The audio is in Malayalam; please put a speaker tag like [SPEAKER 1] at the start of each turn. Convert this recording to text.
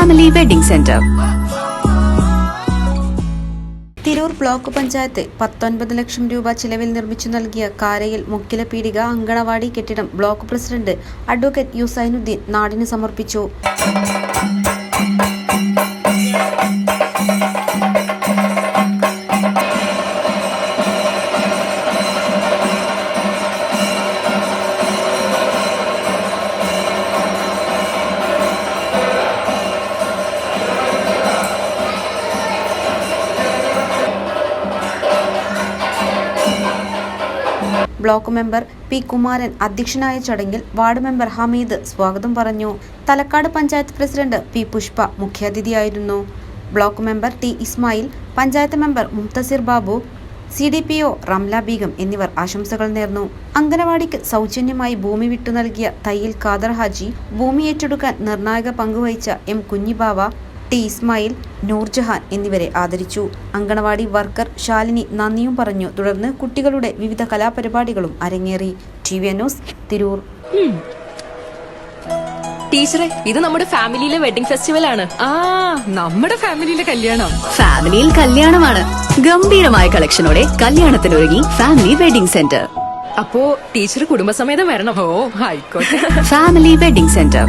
[SPEAKER 1] Family wedding centre
[SPEAKER 2] Tirur block panchayat പത്തൊൻപത് ലക്ഷം രൂപ ചിലവിൽ നിർമ്മിച്ചു നൽകിയ കാരയിൽ മുക്കില പീടിക അങ്കണവാടി കെട്ടിടം block president advocate U Zainuddin നാടിന് സമർപ്പിച്ചു. ബ്ലോക്ക് മെമ്പർ പി കുമാരൻ അധ്യക്ഷനായ ചടങ്ങിൽ വാർഡ് മെമ്പർ ഹമീദ് സ്വാഗതം പറഞ്ഞു. Thalakkad panchayat president P Pushpa മുഖ്യാതിഥിയായിരുന്നു. Block member T Ismail panchayat member Mumtasir Babu C D P O Ramla Begum എന്നിവർ ആശംസകൾ നേർന്നു. അംഗനവാടിക്ക് സൗജന്യമായി ഭൂമി വിട്ടു നൽകിയ തയ്യിൽ ഖാദർ ഹാജി ഭൂമി ഏറ്റെടുക്കാൻ നിർണായക പങ്കുവഹിച്ച എം കുഞ്ഞിബാവ ടി ഇസ്മായിൽ നൂർജഹാൻ എന്നിവരെ ആദരിച്ചു. അങ്കണവാടി വർക്കർ ശാലിനി നന്ദിയും പറഞ്ഞു. തുടർന്ന് കുട്ടികളുടെ വിവിധ കലാപരിപാടികളും അരങ്ങേറി. T V news Tirur.
[SPEAKER 3] ടീച്ചറെ ഇത് നമ്മുടെ ഫാമിലിയിലെ വെഡിങ് ഫെസ്റ്റിവൽ ആണ്.
[SPEAKER 4] ആ നമ്മുടെ ഫാമിലിയിലെ കല്യാണം.
[SPEAKER 1] ഫാമിലിയിൽ കല്യാണമാണ്. ഗംഭീരമായ കളക്ഷനോടെ കല്യാണത്തിനൊരുങ്ങി ഫാമിലി വെഡിംഗ് സെന്റർ.
[SPEAKER 3] അപ്പോ ടീച്ചർ കുടുംബസമേതം വരണം.
[SPEAKER 4] ഓ ആയിക്കോട്ടെ.
[SPEAKER 1] Family wedding centre.